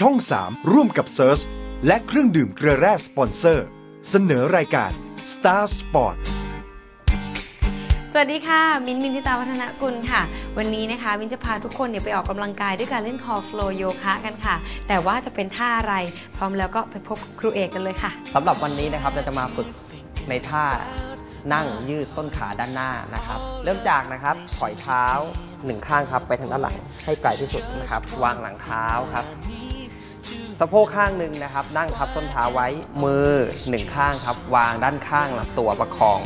ช่อง 3 ร่วมกับเซิร์ชและเครื่องดื่มเกลือแร่สปอนเซอร์ เสนอรายการ Star Sport สวัสดีค่ะ มิ้นท์มินทิตาวัฒนกุลค่ะ วันนี้นะคะ มิ้นจะพาทุกคนเนี่ยไปออกกำลังกายด้วยการเล่นคอฟล o โยคะกันค่ะ แต่ว่าจะเป็นท่าอะไร พร้อมแล้วก็ไปพบกับครูเอกกันเลยค่ะสำหรับวันนี้นะครับเราจะมาฝึกในท่านั่งยืดต้นขาด้านหน้านะครับ เริ่มจากนะครับถอยเท้าหนึ่งข้างครับไปทางด้านหลังให้ไกลที่สุดนะครับ วางหลังเท้าครับ สะโพกข้างหนึ่งนะครับ นั่งทับส้นเท้าไว้มือหนึ่งข้างครับ วางด้านข้างลำตัวประคอง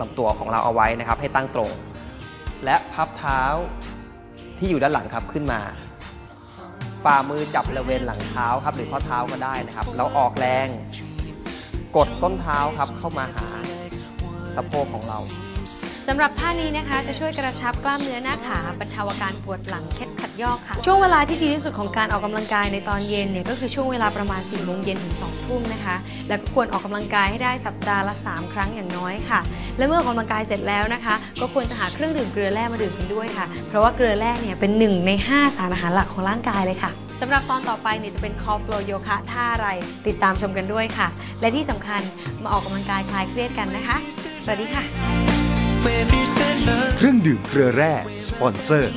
ลำตัวของเราเอาไว้นะครับ ให้ตั้งตรง และพับเท้าที่อยู่ด้านหลังครับขึ้นมาฝ่ามือจับบริเวณหลังเท้าครับ หรือข้อเท้าก็ได้นะครับแล้วออกแรง กดต้นเท้าครับเข้ามาหาสะโพกของเรา สำหรับท่านี้นะคะจะช่วยกระชับกล้ามเนื้อหน้าขาบรรเทาอาการปวดหลังเคล็ดขัดยอกค่ะ ช่วงเวลาที่ดีที่สุดของการออกกำลังกายในตอนเย็นเนี่ยก็คือช่วงเวลาประมาณ4ี่โมงเย็นถึง2องทุ่มนะคะ แล้วก็ควรออกกำลังกายให้ได้สัปดาห์ละ 3 ครั้งอย่างน้อยค่ะ และเมื่อออกกำลังกายเสร็จแล้วนะคะ ก็ควรจะหาเครื่องดื่มเกลือแร่มาดื่มกันด้วยค่ะ เพราะว่าเกลือแร่เนี่ยเป็นหนึ่งใน 5 สารอาหารหลักของร่างกายเลยค่ะสำหรับตอนต่อไปเนี่ยจะเป็นคอฟลโยคะท่าอะไรติดตามชมกันด้วยค่ะ และที่สำคัญมาออกกำลังกายคลายเครียดกันนะคะ สวัสดีค่ะ เครื่องดื่มเครือแร่ สปอนเซอร์